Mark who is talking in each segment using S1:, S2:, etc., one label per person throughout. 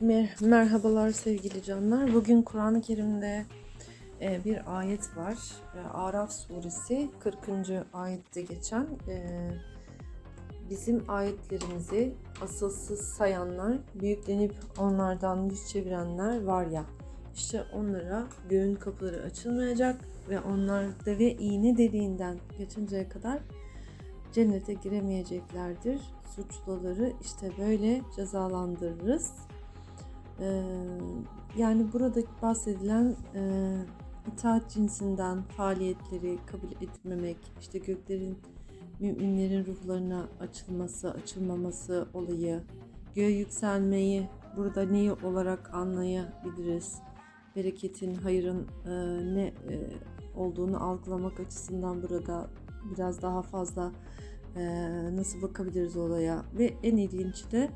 S1: Mer- Merhabalar sevgili canlar. Bugün Kur'an-ı Kerim'de e, bir ayet var. E, Araf suresi 40. ayette geçen e, bizim ayetlerimizi asılsız sayanlar, büyüklenip onlardan yüz çevirenler var ya. İşte onlara göğün kapıları açılmayacak ve onlar deve iğne deliğinden geçinceye kadar cennete giremeyeceklerdir. Suçluları işte böyle cezalandırırız. Yani burada bahsedilen e, itaat cinsinden faaliyetleri kabul etmemek, işte göklerin müminlerin ruhlarına açılması, açılmaması olayı, göğe yükselmeyi burada neyi olarak anlayabiliriz? Bereketin, hayırın e, ne e, olduğunu algılamak açısından burada biraz daha fazla e, nasıl bakabiliriz olaya ve en ilginci de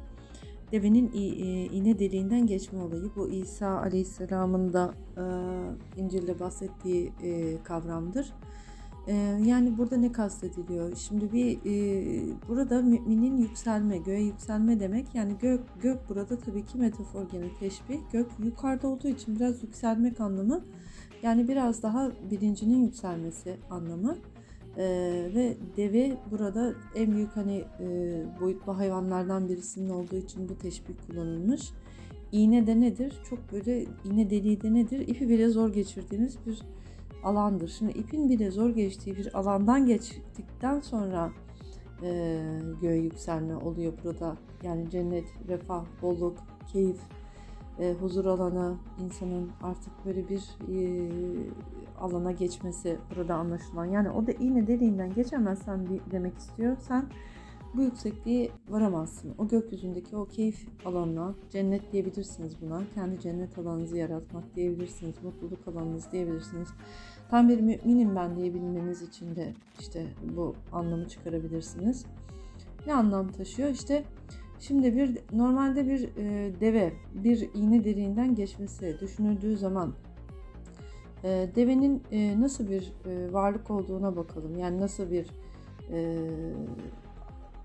S1: devenin e, iğne deliğinden geçme olayı. Bu İsa Aleyhisselam'ın da e, İncil'de bahsettiği e, kavramdır. Yani burada ne kastediliyor? Şimdi bir e, burada müminin yükselme, göğe yükselme demek. Yani gök, gök burada tabii ki metafor gene teşbih. Gök yukarıda olduğu için biraz yükselmek anlamı. Yani biraz daha bilincinin yükselmesi anlamı. Ee, ve deve burada en büyük hani e, boyutlu hayvanlardan birisinin olduğu için bu teşbih kullanılmış. İğne de nedir? Çok böyle iğne deliği de nedir? İpi bile zor geçirdiğimiz bir alandır. Şimdi ipin bile zor geçtiği bir alandan geçtikten sonra e, göğe yükselme oluyor burada. Yani cennet, refah, bolluk, keyif, e, huzur alanı, insanın artık böyle bir e, alana geçmesi burada anlaşılan. Yani o da iğne deliğinden geçemezsen demek istiyor. Sen bu yüksekliğe varamazsın. O gökyüzündeki o keyif alanına, cennet diyebilirsiniz buna. Kendi cennet alanınızı yaratmak diyebilirsiniz. Mutluluk alanınız diyebilirsiniz. Tam bir müminim ben diyebilmeniz için de işte bu anlamı çıkarabilirsiniz. Ne anlam taşıyor? İşte Şimdi bir normalde bir e, deve bir iğne deliğinden geçmesi düşünüldüğü zaman e, devenin e, nasıl bir e, varlık olduğuna bakalım. Yani nasıl bir e,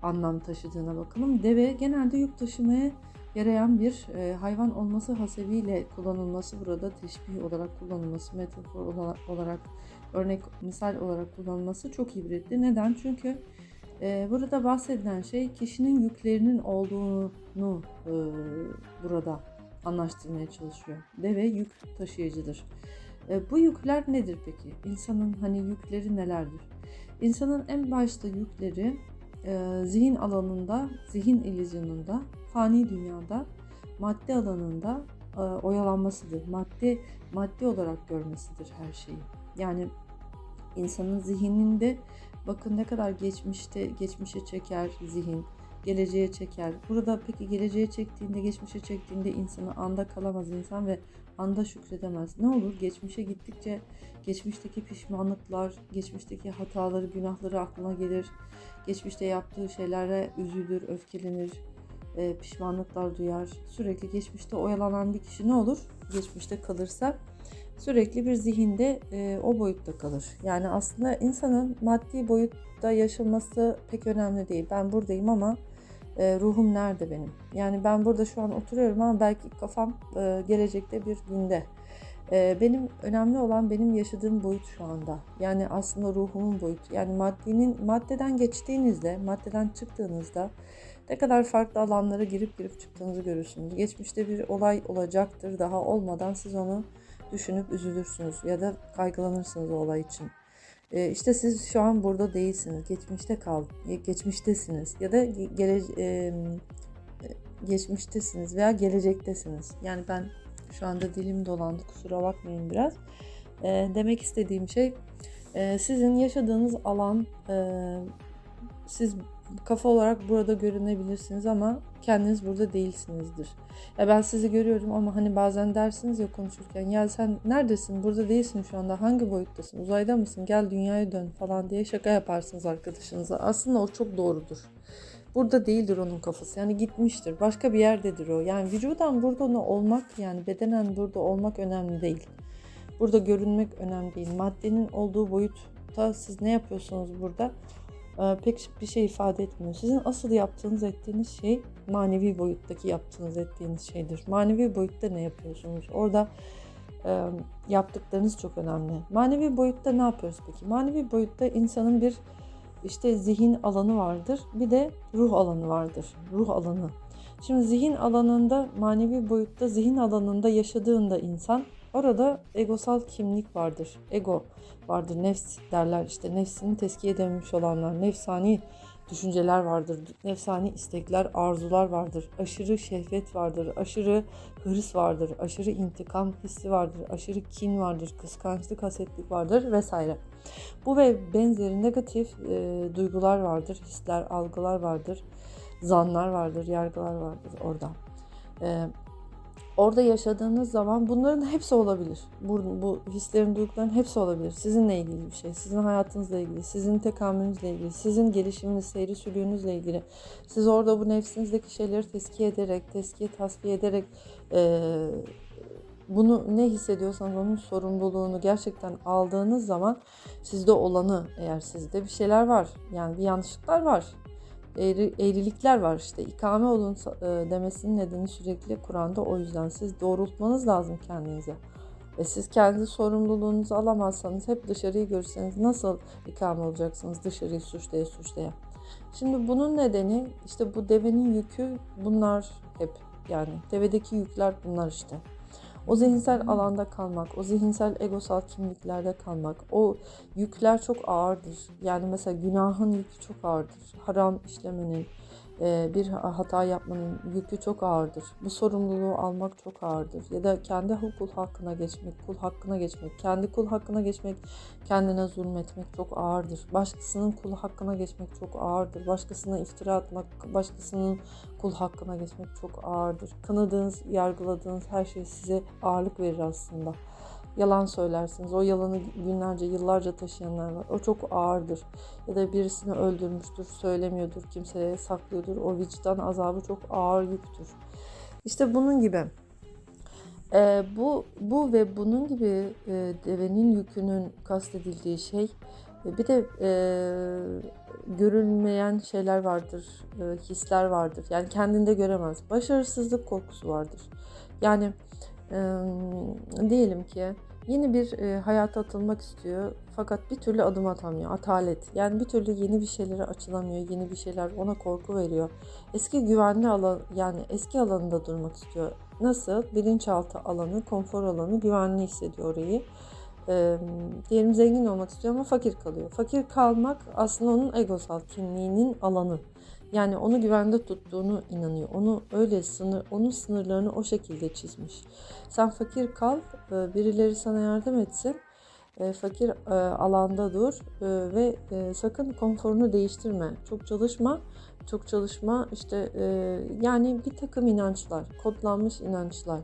S1: anlam taşıdığına bakalım. Deve genelde yük taşımaya yarayan bir e, hayvan olması hasebiyle kullanılması burada teşbih olarak kullanılması, metafor ola- olarak örnek misal olarak kullanılması çok ibretli. Neden? Çünkü burada bahsedilen şey kişinin yüklerinin olduğunu e, burada anlaştırmaya çalışıyor. Deve yük taşıyıcıdır. E, bu yükler nedir peki? İnsanın hani yükleri nelerdir? İnsanın en başta yükleri e, zihin alanında, zihin illüzyonunda, fani dünyada, madde alanında oyalanmasıdır. Madde madde olarak görmesidir her şeyi. Yani insanın zihninde Bakın ne kadar geçmişte geçmişe çeker zihin, geleceğe çeker. Burada peki geleceğe çektiğinde, geçmişe çektiğinde insanı anda kalamaz insan ve anda şükredemez. Ne olur? Geçmişe gittikçe geçmişteki pişmanlıklar, geçmişteki hataları, günahları aklına gelir. Geçmişte yaptığı şeylere üzülür, öfkelenir, e, pişmanlıklar duyar. Sürekli geçmişte oyalanan bir kişi ne olur? Geçmişte kalırsa sürekli bir zihinde e, o boyutta kalır. Yani aslında insanın maddi boyutta yaşaması pek önemli değil. Ben buradayım ama e, ruhum nerede benim? Yani ben burada şu an oturuyorum ama belki kafam e, gelecekte bir günde. E, benim önemli olan benim yaşadığım boyut şu anda. Yani aslında ruhumun boyutu. Yani maddenin maddeden geçtiğinizde, maddeden çıktığınızda ne kadar farklı alanlara girip girip çıktığınızı görürsünüz. Geçmişte bir olay olacaktır. Daha olmadan siz onu düşünüp üzülürsünüz ya da kaygılanırsınız olay için. E, işte siz şu an burada değilsiniz. Geçmişte kal, geçmiştesiniz ya da gele, e, geçmiştesiniz veya gelecektesiniz. Yani ben şu anda dilim dolandı kusura bakmayın biraz. E, demek istediğim şey e, sizin yaşadığınız alan e, siz kafa olarak burada görünebilirsiniz ama kendiniz burada değilsinizdir. Ya ben sizi görüyorum ama hani bazen dersiniz ya konuşurken ya sen neredesin? Burada değilsin şu anda. Hangi boyuttasın? Uzayda mısın? Gel dünyaya dön falan diye şaka yaparsınız arkadaşınıza. Aslında o çok doğrudur. Burada değildir onun kafası. Yani gitmiştir. Başka bir yerdedir o. Yani vücudan burada olmak yani bedenen burada olmak önemli değil. Burada görünmek önemli değil. Maddenin olduğu boyutta siz ne yapıyorsunuz burada? E, pek bir şey ifade etmiyor. Sizin asıl yaptığınız ettiğiniz şey manevi boyuttaki yaptığınız ettiğiniz şeydir. Manevi boyutta ne yapıyorsunuz? Orada e, yaptıklarınız çok önemli. Manevi boyutta ne yapıyoruz peki? Manevi boyutta insanın bir işte zihin alanı vardır. Bir de ruh alanı vardır. Ruh alanı. Şimdi zihin alanında, manevi boyutta zihin alanında yaşadığında insan orada egosal kimlik vardır. Ego vardır. Nefs derler işte nefsini teskiye edememiş olanlar. Nefsani düşünceler vardır. Nefsani istekler, arzular vardır. Aşırı şehvet vardır. Aşırı hırs vardır. Aşırı intikam hissi vardır. Aşırı kin vardır. Kıskançlık, hasetlik vardır vesaire. Bu ve benzeri negatif e, duygular vardır. Hisler, algılar vardır. Zanlar vardır, yargılar vardır orada. E, orada yaşadığınız zaman bunların hepsi olabilir. Bu, bu hislerin, duyguların hepsi olabilir. Sizinle ilgili bir şey, sizin hayatınızla ilgili, sizin tekamülünüzle ilgili, sizin gelişiminiz, seyri sülüğünüzle ilgili. Siz orada bu nefsinizdeki şeyleri teskiye ederek, teskiye tasfiye ederek e, bunu ne hissediyorsanız onun sorumluluğunu gerçekten aldığınız zaman sizde olanı eğer sizde bir şeyler var yani bir yanlışlıklar var eğri, eğrilikler var işte ikame olun e, demesinin nedeni sürekli Kur'an'da o yüzden siz doğrultmanız lazım kendinize. Ve siz kendi sorumluluğunuzu alamazsanız hep dışarıyı görürseniz nasıl ikame olacaksınız dışarıyı suçlaya suçlaya. Şimdi bunun nedeni işte bu devenin yükü bunlar hep yani devedeki yükler bunlar işte. O zihinsel alanda kalmak, o zihinsel egosal kimliklerde kalmak, o yükler çok ağırdır. Yani mesela günahın yükü çok ağırdır. Haram işlemenin, bir hata yapmanın yükü çok ağırdır. Bu sorumluluğu almak çok ağırdır. Ya da kendi kul hakkına geçmek, kul hakkına geçmek, kendi kul hakkına geçmek, kendine zulmetmek çok ağırdır. Başkasının kul hakkına geçmek çok ağırdır. Başkasına iftira atmak, başkasının kul hakkına geçmek çok ağırdır. Kınadığınız, yargıladığınız her şey size ağırlık verir aslında yalan söylersiniz. O yalanı günlerce, yıllarca taşıyanlar var. O çok ağırdır. Ya da birisini öldürmüştür, söylemiyordur, kimseye saklıyordur. O vicdan azabı çok ağır yüktür. İşte bunun gibi. Ee, bu, bu ve bunun gibi e, devenin yükünün kastedildiği şey e, bir de e, görülmeyen şeyler vardır, e, hisler vardır. Yani kendinde göremez. Başarısızlık korkusu vardır. Yani e, diyelim ki Yeni bir e, hayata atılmak istiyor fakat bir türlü adım atamıyor. Atalet. Yani bir türlü yeni bir şeylere açılamıyor. Yeni bir şeyler ona korku veriyor. Eski güvenli alan yani eski alanında durmak istiyor. Nasıl? Bilinçaltı alanı, konfor alanı güvenli hissediyor orayı. E, diyelim zengin olmak istiyor ama fakir kalıyor. Fakir kalmak aslında onun egosal kimliğinin alanı. Yani onu güvende tuttuğunu inanıyor. Onu öyle sınır, onun sınırlarını o şekilde çizmiş. Sen fakir kal, e, birileri sana yardım etsin. E, fakir e, alanda dur ve sakın konforunu değiştirme. Çok çalışma, çok çalışma. İşte yani bir takım inançlar, kodlanmış inançlar.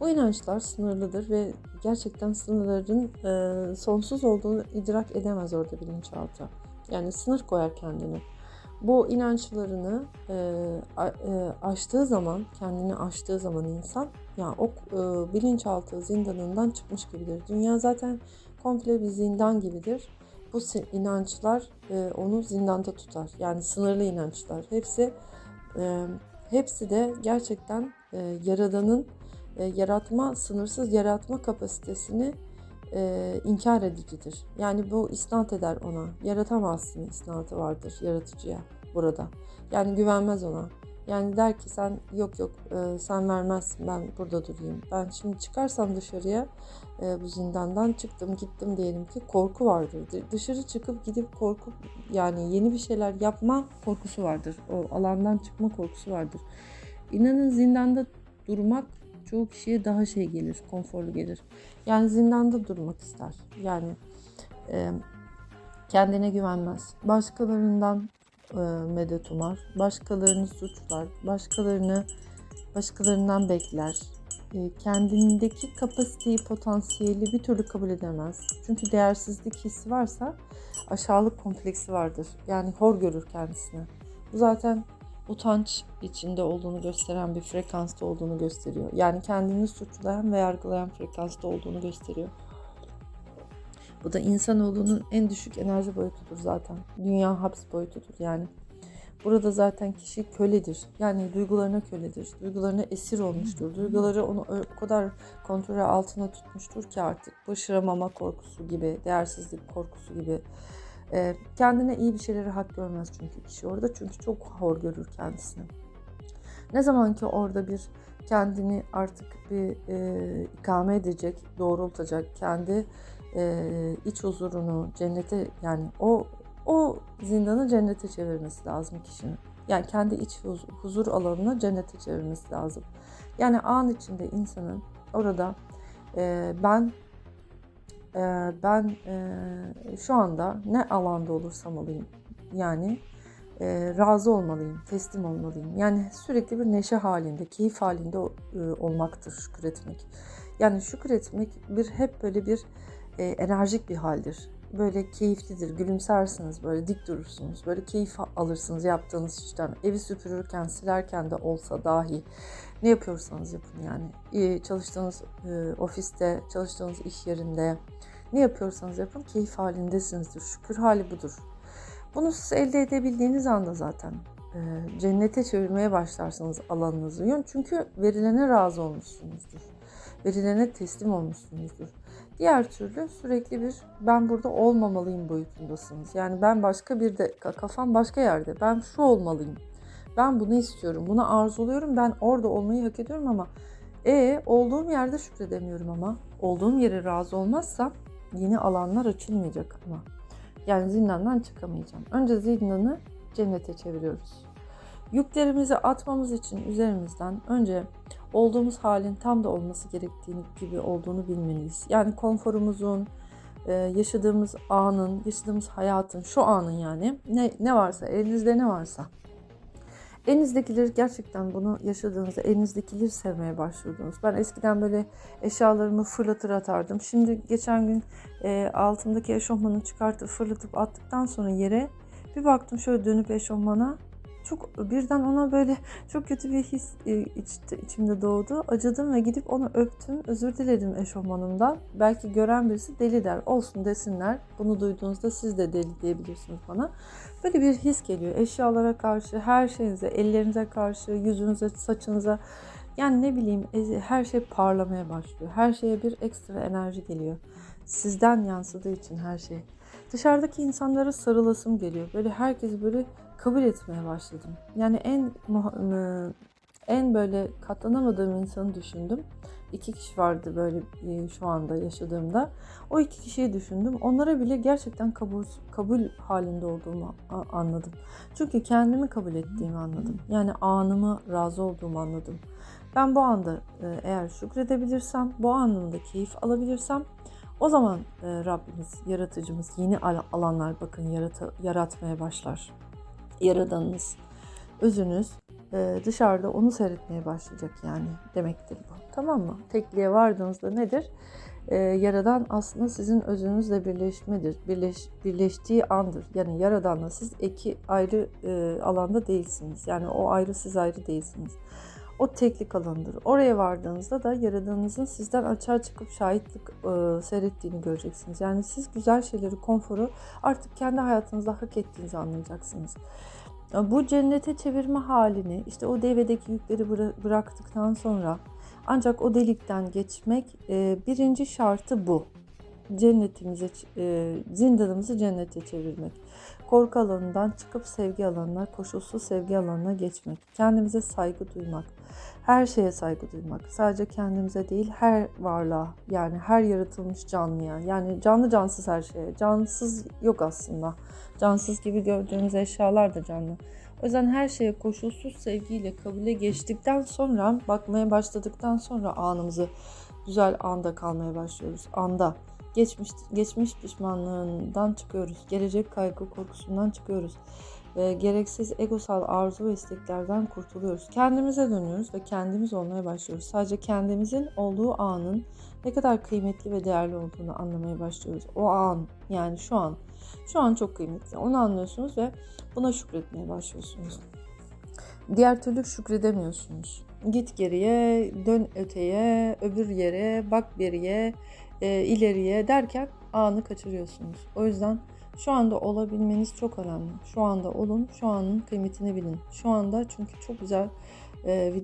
S1: Bu inançlar sınırlıdır ve gerçekten sınırların sonsuz olduğunu idrak edemez orada bilinçaltı. Yani sınır koyar kendine bu inançlarını e, e, aştığı zaman, kendini aştığı zaman insan, yani o e, bilinçaltı zindanından çıkmış gibidir. Dünya zaten komple bir zindan gibidir. Bu inançlar e, onu zindanda tutar. Yani sınırlı inançlar. Hepsi e, hepsi de gerçekten e, yaradanın e, yaratma, sınırsız yaratma kapasitesini e, inkar edicidir. Yani bu isnat eder ona. Yaratamazsın isnatı vardır yaratıcıya burada. Yani güvenmez ona. Yani der ki sen yok yok e, sen vermezsin ben burada durayım. Ben şimdi çıkarsam dışarıya e, bu zindandan çıktım gittim diyelim ki korku vardır. Dışarı çıkıp gidip korkup yani yeni bir şeyler yapma korkusu vardır. O alandan çıkma korkusu vardır. İnanın zindanda durmak çoğu kişiye daha şey gelir, konforlu gelir. Yani zindanda durmak ister. Yani e, kendine güvenmez. Başkalarından e, medet umar. Başkalarını suçlar. Başkalarını başkalarından bekler. E, kendindeki kapasiteyi, potansiyeli bir türlü kabul edemez. Çünkü değersizlik hissi varsa aşağılık kompleksi vardır. Yani hor görür kendisini. Bu zaten utanç içinde olduğunu gösteren bir frekansta olduğunu gösteriyor. Yani kendini suçlayan ve yargılayan frekansta olduğunu gösteriyor. Bu da insanoğlunun en düşük enerji boyutudur zaten. Dünya hapis boyutudur yani. Burada zaten kişi köledir. Yani duygularına köledir. Duygularına esir olmuştur. Duyguları onu o kadar kontrol altına tutmuştur ki artık başaramama korkusu gibi, değersizlik korkusu gibi. Ee, kendine iyi bir şeyleri hak görmez çünkü kişi orada. Çünkü çok hor görür kendisini. Ne zaman ki orada bir kendini artık bir e, ikame edecek, doğrultacak, kendi e, iç huzurunu cennete yani o o zindanı cennete çevirmesi lazım kişinin. Yani kendi iç huz- huzur alanını cennete çevirmesi lazım. Yani an içinde insanın orada e, ben e, ben e, şu anda ne alanda olursam olayım yani e, razı olmalıyım, teslim olmalıyım. Yani sürekli bir neşe halinde, keyif halinde e, olmaktır şükretmek. Yani şükretmek bir hep böyle bir e, enerjik bir haldir. Böyle keyiflidir, gülümsersiniz, böyle dik durursunuz, böyle keyif alırsınız yaptığınız işten. Evi süpürürken, silerken de olsa dahi ne yapıyorsanız yapın yani. Çalıştığınız e, ofiste, çalıştığınız iş yerinde ne yapıyorsanız yapın keyif halindesinizdir. Şükür hali budur. Bunu siz elde edebildiğiniz anda zaten e, cennete çevirmeye başlarsınız alanınızı. Çünkü verilene razı olmuşsunuzdur. Verilene teslim olmuşsunuzdur. Diğer türlü sürekli bir ben burada olmamalıyım boyutundasınız. Yani ben başka bir de kafam başka yerde. Ben şu olmalıyım. Ben bunu istiyorum. Bunu arzuluyorum. Ben orada olmayı hak ediyorum ama e olduğum yerde şükredemiyorum ama olduğum yere razı olmazsam yeni alanlar açılmayacak ama. Yani zindandan çıkamayacağım. Önce zindanı cennete çeviriyoruz. Yüklerimizi atmamız için üzerimizden önce olduğumuz halin tam da olması gerektiğini gibi olduğunu bilmeliyiz. Yani konforumuzun, e, yaşadığımız anın, yaşadığımız hayatın, şu anın yani ne, ne varsa, elinizde ne varsa. Elinizdekileri gerçekten bunu yaşadığınızda elinizdekileri sevmeye başlıyordunuz. Ben eskiden böyle eşyalarımı fırlatır atardım. Şimdi geçen gün e, altımdaki eşofmanı çıkartıp fırlatıp attıktan sonra yere bir baktım şöyle dönüp eşofmana çok birden ona böyle çok kötü bir his e, iç, içimde doğdu. Acıdım ve gidip onu öptüm. Özür diledim eşofmanımdan. Belki gören birisi deli der. Olsun desinler. Bunu duyduğunuzda siz de deli diyebilirsiniz bana. Böyle bir his geliyor. Eşyalara karşı, her şeyinize, ellerinize karşı, yüzünüze, saçınıza. Yani ne bileyim her şey parlamaya başlıyor. Her şeye bir ekstra enerji geliyor. Sizden yansıdığı için her şey. Dışarıdaki insanlara sarılasım geliyor. Böyle herkesi böyle kabul etmeye başladım. Yani en en böyle katlanamadığım insanı düşündüm. İki kişi vardı böyle e, şu anda yaşadığımda. O iki kişiyi düşündüm. Onlara bile gerçekten kabul kabul halinde olduğumu anladım. Çünkü kendimi kabul ettiğimi anladım. Yani anımı razı olduğumu anladım. Ben bu anda e, eğer şükredebilirsem, bu anımda keyif alabilirsem o zaman e, Rabbimiz, yaratıcımız yeni alanlar bakın yarata, yaratmaya başlar. Yaradanınız, özünüz e, dışarıda onu seyretmeye başlayacak yani demektir bu. Tamam mı? Tekliğe vardığınızda nedir? E, yaradan aslında sizin özünüzle birleşmedir. Birleş, birleştiği andır. Yani yaradanla siz iki ayrı e, alanda değilsiniz. Yani o ayrı siz ayrı değilsiniz. O teklik alanıdır. Oraya vardığınızda da Yaradanınızın sizden açığa çıkıp şahitlik e, seyrettiğini göreceksiniz. Yani siz güzel şeyleri, konforu artık kendi hayatınızda hak ettiğinizi anlayacaksınız. Bu cennete çevirme halini işte o devedeki yükleri bıraktıktan sonra ancak o delikten geçmek e, birinci şartı bu. Cennetimize, e, zindanımızı cennete çevirmek. Korku alanından çıkıp sevgi alanına, koşulsuz sevgi alanına geçmek. Kendimize saygı duymak. Her şeye saygı duymak. Sadece kendimize değil her varlığa yani her yaratılmış canlıya. Yani canlı cansız her şeye. Cansız yok aslında. Cansız gibi gördüğümüz eşyalar da canlı. O yüzden her şeye koşulsuz sevgiyle kabule geçtikten sonra bakmaya başladıktan sonra anımızı güzel anda kalmaya başlıyoruz. Anda. Geçmiş, geçmiş pişmanlığından çıkıyoruz. Gelecek kaygı korkusundan çıkıyoruz. E, gereksiz egosal arzu ve isteklerden kurtuluyoruz. Kendimize dönüyoruz ve kendimiz olmaya başlıyoruz. Sadece kendimizin olduğu anın ne kadar kıymetli ve değerli olduğunu anlamaya başlıyoruz. O an yani şu an. Şu an çok kıymetli. Onu anlıyorsunuz ve buna şükretmeye başlıyorsunuz. Diğer türlü şükredemiyorsunuz. Git geriye, dön öteye, öbür yere, bak beriye, e, ileriye derken anı kaçırıyorsunuz. O yüzden şu anda olabilmeniz çok önemli. Şu anda olun, şu anın kıymetini bilin. Şu anda çünkü çok güzel e,